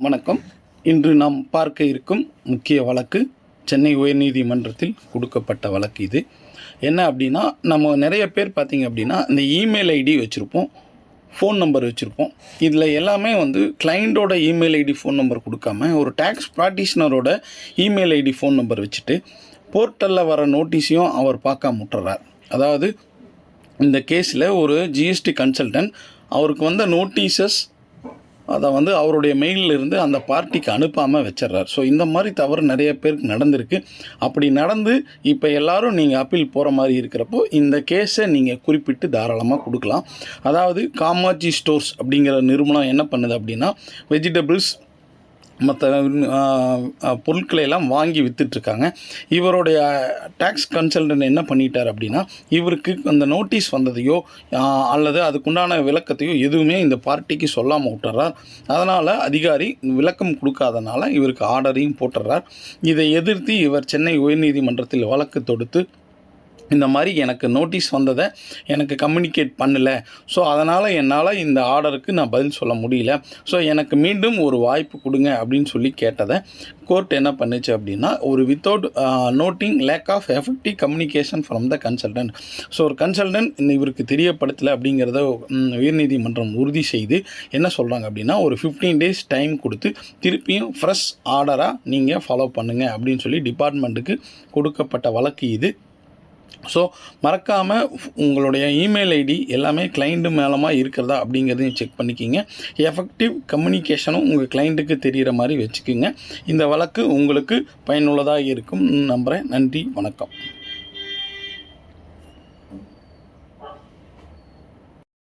வணக்கம். இன்று நாம் பார்க்க இருக்கும் முக்கிய வழக்கு சென்னை உயர்நீதிமன்றத்தில் கொடுக்கப்பட்ட வழக்கு இது. என்ன அப்படின்னா நம்ம நிறைய பேர் பார்த்திங்க அப்படின்னா இந்த இமெயில் ஐடி வச்சுருப்போம் ஃபோன் நம்பர் வச்சுருப்போம். இதில் எல்லாமே வந்து கிளைண்டோட இமெயில் ஐடி ஃபோன் நம்பர் கொடுக்காம ஒரு டேக்ஸ் ப்ராக்டிஷனரோட இமெயில் ஐடி ஃபோன் நம்பர் வச்சுட்டு போர்ட்டலில் வர நோட்டீஸையும் அவர் பார்க்காம முட்டுறார் அதாவது இந்த கேஸில் ஒரு ஜிஎஸ்டி கன்சல்டன்ட் அவருக்கு வந்த நோட்டீசஸ் அதை வந்து அவருடைய மெயிலில் இருந்து அந்த பார்ட்டிக்கு அனுப்பாமல் வச்சிடுறார். ஸோ இந்த மாதிரி தவறு நிறைய பேருக்கு நடந்திருக்கு. அப்படி நடந்து இப்போ எல்லாரும் நீங்கள் அப்பீல் போகிற மாதிரி இருக்கிறப்போ இந்த கேஸை நீங்கள் குறிப்பிட்டு தாராளமாக கொடுக்கலாம். அதாவது காமாஜி ஸ்டோர்ஸ் அப்படிங்கிற நிறுவனம் என்ன பண்ணுது அப்படின்னா வெஜிடபிள்ஸ் மற்ற பொருட்களை எல்லாம் வாங்கி விற்றுட்ருக்காங்க இவருடைய டேக்ஸ் கன்சல்டன்ட் என்ன பண்ணிட்டார் அப்படின்னா இவருக்கு அந்த நோட்டீஸ் வந்ததையோ அல்லது அதுக்குண்டான விளக்கத்தையோ எதுவுமே இந்த பார்ட்டிக்கு சொல்லாமல் விட்டுறார் அதனால் அதிகாரி விளக்கம் கொடுக்காதனால இவருக்கு ஆர்டரையும் போட்டுறார் இதை எதிர்த்து இவர் சென்னை உயர்நீதிமன்றத்தில் வழக்கு தொடுத்து இந்த மாதிரி எனக்கு நோட்டீஸ் வந்ததை எனக்கு கம்யூனிகேட் பண்ணல. ஸோ அதனால் என்னால் இந்த ஆர்டருக்கு நான் பதில் சொல்ல முடியல. ஸோ எனக்கு மீண்டும் ஒரு வாய்ப்பு கொடுங்க அப்படின்னு சொல்லி கேட்டதை கோர்ட் என்ன பண்ணுச்சு அப்படின்னா ஒரு without noting lack of effective communication from the consultant so ஒரு கன்சல்டன்ட் இந்த இவருக்கு தெரியப்படுத்தலை அப்படிங்கிறத உயர்நீதிமன்றம் உறுதி செய்து என்ன சொல்கிறாங்க அப்படின்னா ஒரு ஃபிஃப்டீன் டேஸ் டைம் கொடுத்து திருப்பியும் ஃப்ரெஷ் ஆர்டராக நீங்கள் ஃபாலோ பண்ணுங்கள் அப்படின்னு சொல்லி டிபார்ட்மெண்ட்டுக்கு கொடுக்கப்பட்ட வழக்கு இது. ஸோ மறக்காமல் உங்களுடைய இமெயில் ஐடி எல்லாமே கிளைண்ட்டு மேலமாக இருக்கிறதா அப்படிங்கிறதையும் செக் பண்ணிக்கிங்க. எஃபெக்டிவ் கம்யூனிகேஷனும் உங்கள் கிளைண்ட்டுக்கு தெரிகிற மாதிரி வச்சுக்கோங்க. இந்த வழக்கு உங்களுக்கு பயனுள்ளதாக இருக்கும் நம்புகிறேன் நன்றி வணக்கம்.